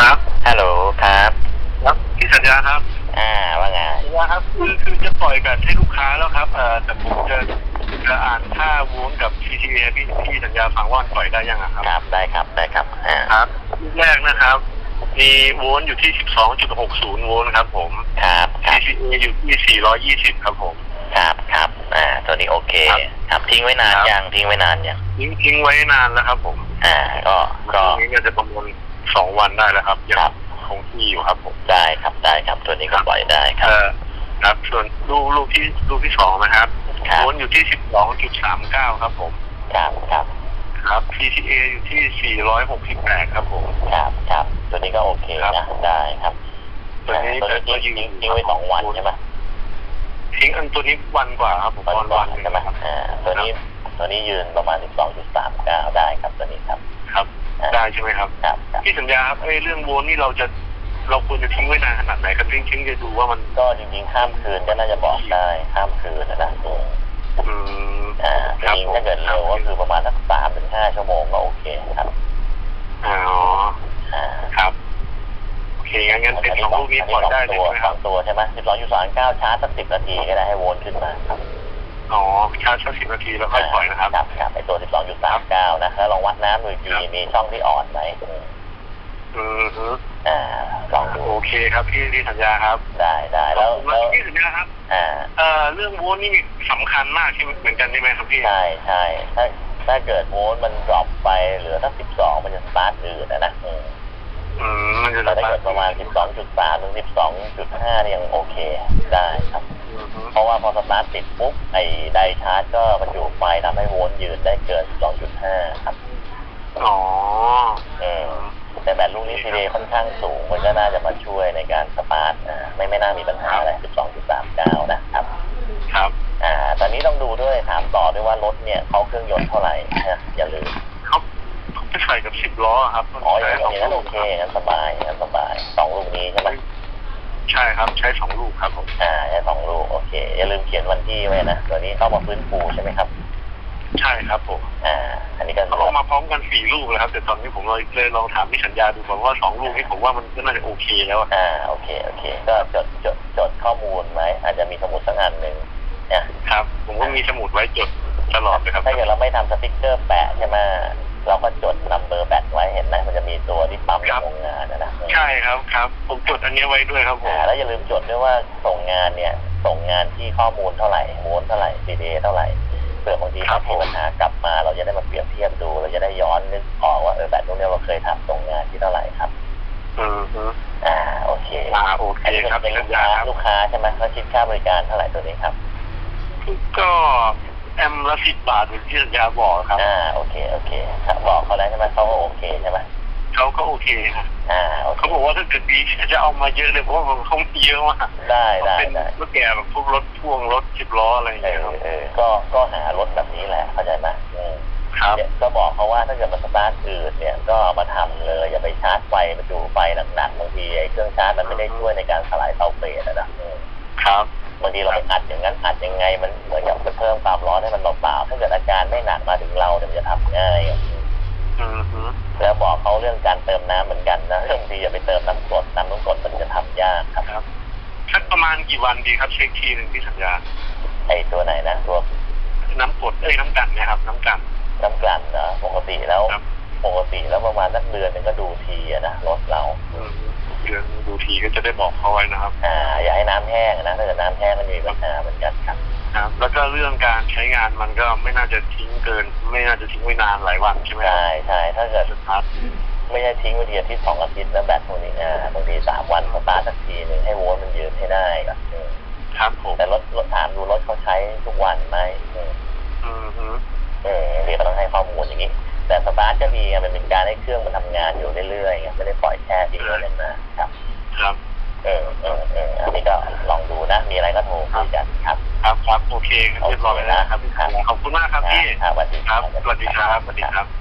ครับ ฮัลโหลครับ ครับพี่สัญญาครับ อ่า ว่าไงสัญญาครับ คือคือจะปล่อยแบตให้ลูกค้าแล้วครับ เอ่อแต่ผมจะจะอ่านค่าโวลต์กับ CTA พี่พี่สัญญาฟังว่าปล่อยได้ยังอะครับ ครับ ได้ครับ ได้ครับ อ่า ครับลูกแรกนะครับ มีโวลต์อยู่ที่ 12.60 โวลต์ครับผม ครับ ครับ CTA อยู่ที่ 420 ครับผม ครับครับอ่า ตัวนี้โอเค ครับครับทิ้งไว้นานครับ ยัง ทิ้งไว้นานยัง ทิ้งทิ้งไว้นานแล้วครับผมอ่า ก็ ก็ตรงนี้เนี่ยจะประมาณ สองวันได้แล้วครับยังครับคงที่อยู่ครับผมได้ครับได้ครับ ตัวนี้ก็ปล่อยได้ครัเอบอครับส่วนลูกลูกที่ลูกที่สองนะครับครับโวลต์อยู่ที่12.39ครับผม ครับครับครับ PTA อยู่ที่468ครับผม ครับครับตัวนี้ก็โอเคครับ นะได้ครับตัวนี้อ่าตัวนี้ทิ้งทิ้งทิ้งไว้สองวันใช่ไหมทิ้งอันตัวนี้วันกว่าครับผมวันวันก่อวันนหนึ่งใช่ไหมครับอ่าตัวนี้ตัวนี้ยืนประมาณ12.39ได้ครับตัวนี้ครับ ครับอ่า ได้ใช่ไหมครับครับครับพี่สัญญาครับไอ้เรื่องโวลต์นี่เราจะเราควรจะทิ้งไว้นานขนาดไหนครับทิ้งทิ้งจะดูว่ามันก็จริงๆข้ามคืนก็น่าจะบอกได้ข้ามคืนนะนะอืมอืมอ่าคจรับริงผมๆถ้าเกิดเร็วก็คือประมาณสักสามถึงห้าชั่วโมงก็โอเคครับอ๋ออ่าครับโอเคงั้นงั้นเป็นสองลูกนี้ปล่อยได้เลยตัวใช่ไหมสครัอบงตัวใช่ไหมสิบสองจุดสามเก้าชาร์จสักสิบนาทีก็ได้ให้โวลต์ขึ้นมาครับ อ๋อชาร์จสักสิบนาทีแล้วค่อยปล่อยนะครับครับครับไอตัวสิบสองจุดสามเก้านะแล้วลองวัดน้ำดูอีกทีมีช่องที่อ่อนไหมอือฮึอ่าลองดูโอเคครับพี่พี่สัญญาครับ ได้ได้แล้วมาแล้กวพี่สัญญาครับอ่าเอ่อเรื่องโวลต์นี่มีสำคัญมากใช่ไหมเหมือนกันใช่ไหมครับพี่ใช่ใช่ถ้าถ้าเกิดโวลต์มันดรอปไปเหลือสักสิบสองมันจะสตาร์ทอืดนะนะอืมมันจะแต่ถ้าเกิดประมาณ12.3ถึง12.5เนี่ยยังโอเค ได้ครับ เพราะว่าพอสตาร์ทติดปุ๊บไอ้ไดชาร์จก็บรรจุไฟทำให้โวลต์ยืนได้เกิน 2.5 ครับ อ๋อ เออ แต่แบตลูกนี้ทีเดค่อนข้างสูง มันก็น่าจะมาช่วยในการสตาร์ทอ่าไม่ไม่น่ามีปัญหาอะไร12.39 นะครับ ครับ อ่า ตอนนี้ต้องดูด้วยถามต่อด้วยว่ารถเนี่ยเขาเครื่องยนต์เท่าไหร่นะอย่าลืมเขาเขาไปใส่กับสิบล้อครับ อ๋ออย่างใช้สองนั้นลูโอกเคครับงั้นสบายงั้นสบายสองลูกนี้ใช่ไหม ใช่ครับใช้สองลูกครับผมอ่าแค่สองลูกโอเคอย่าลืมเขียนวันที่ไว้นะตัวนี้เข้ามาฟื้นฟูใช่ไหมครับ ใช่ครับผมอ่า อันนี้ก็เขาเอามาพร้อมกันสี่ลูกเลยครับแต่ตอนนี้ผมเลยเลยลองถามพี่สัญญาดูก่อนว่าสองลูกนี้ผมว่ามันก็น่าจะโอเคแล้วอะอ่าโอเคโอเค ก็จดจดจดข้อมูลไหมอาจจะมีสมุดสักอันหนึ่งเนี่ยครับ ผมก็มีสมุดไว้จดตลอดเลยครับถ้าเกิดเราไม่ทำสติ๊กเกอร์แปะใช่ไหม เราก็จดนัมเบอร์แบตไว้เห็นไหมมันจะมีตัวที่ปั๊มในโรงงานนะนะใช่ครับครับ ผมจดอันนี้ไว้ด้วยครับผมอ่าแล้วอย่าลืมจดด้วยว่าส่งงานเนี่ย ส่งงานที่ข้อมูลเท่าไหร่โวลต์เท่าไหร่ CDA เท่าไหร่เผื่อบางทีครัถ้าบผมมีปัญหากลับมา เราจะได้มาเปรียบเทียบดูเราจะได้ย้อนนึกออกว่าเออแบตตรงนี้เราเคยทำส่งงานที่เท่าไหร่ครับ อืมฮึอ่าโอเคอ่าโอเคอันนี้ครับเป็นสัลูญกญาค้าครับ ลูกค้าใช่ไหมเขาคิดค่าบริการเท่าไหร่ตัวนี้ครับ ก็ แอมละสิบบาทเหมือนที่สัญญาบอกครับอ่าโอเคโอเคครับบอกเขาแล้วใช่ไหมเขาก็โอเคใช่ไหมเขาก็โอเคครับอ่าโอเคเขาบอกว่าถ้าเกิดดีจะเอามาเยอะเลยเพราะว่าเขามีเยอะมากได้ได้เป็นได้รถแก่แบบพวกรถพ่วงรถสิบล้ออะไรอย่างเอเงี้ยอครับเออก็ก็หารถแบบนี้แหละเข้าใจไหมอืมครับเนี่ยก็บอกเขาว่าถ้าเกิดมันสตาร์ทอืดเนี่ยก็เอามาทำเลยอย่าไปชาร์จไฟมาดูไฟหนักๆบางทีไอ้เครื่องชาร์จมันไม่ได้ช่วยในการสลายเซาเฟตอะนะอืมครับ บางทีเราไปอัดอย่างนั้นอัดยังไง มันเหมือนกับไปเพิ่มความร้อนให้มันเปล่าๆถ้าเกิดอาการไม่หนักมาถึงเราเนี่ยมันจะทำง่ายอะอืมฮึแล้วบอกเขาเรื่องการเติมน้ำเหมือนกันนะบางทีอย่าไปเติมน้ำกรดน้ำน้ำกรดมันจะทำยากครับครับสักประมาณกี่วันดีครับเช็คทีหนึ่งที่สัญญาไอ้ตัวไหนนะตัวน้ำกรดเอ้ยน้ำกันเนะครับ น้ำกันน้ำกลั่นเหรอปกติแล้วครับปกติแล้วประมาณสักเดือนหนึงก็ดูทีอะนะรถเรา อืมเดือนดู ทีก็จะได้บอกเขาไว้นะครับ อ่าอย่าให้น้ำแห้งนะถ้าเกิดน้ำแห้งก็จะมีปัญหาเหมือนกันครับ ครับ แล้วก็เรื่องการใช้งานมันก็ไม่น่าจะทิ้งเกิน ไม่น่าจะทิ้งไว้นานหลายวันใช่ไหมครับใช่ใช่ถ้าเกิดสตาร์ทไม่ใช่ทิ้งไว้ทีอาทิตย์สองอาทิตย์แล้วแบตพวกนี้อ่าบางทีสามวันสตาร์ทสักทีหนึ่งให้โวลต์มันยืนให้ได้ครับอืมครับผมแต่รถรถถามดูรถเขาใช้ทุกวันไหมอืม อืมฮึเออเดี๋ยวก็ต้องให้ข้อมูลอย่างนี้ แต่สตาร์ทก็ดีไงมันเป็นการให้เครื่องมันทำงานอยู่เรื่อยๆไงไม่ได้ โอเคเรียบร้อยแล้วนะครับพี่ขอบคุณมากครับพี่ครับสวัสดีครับสวัสดีครับสวัสดีครับ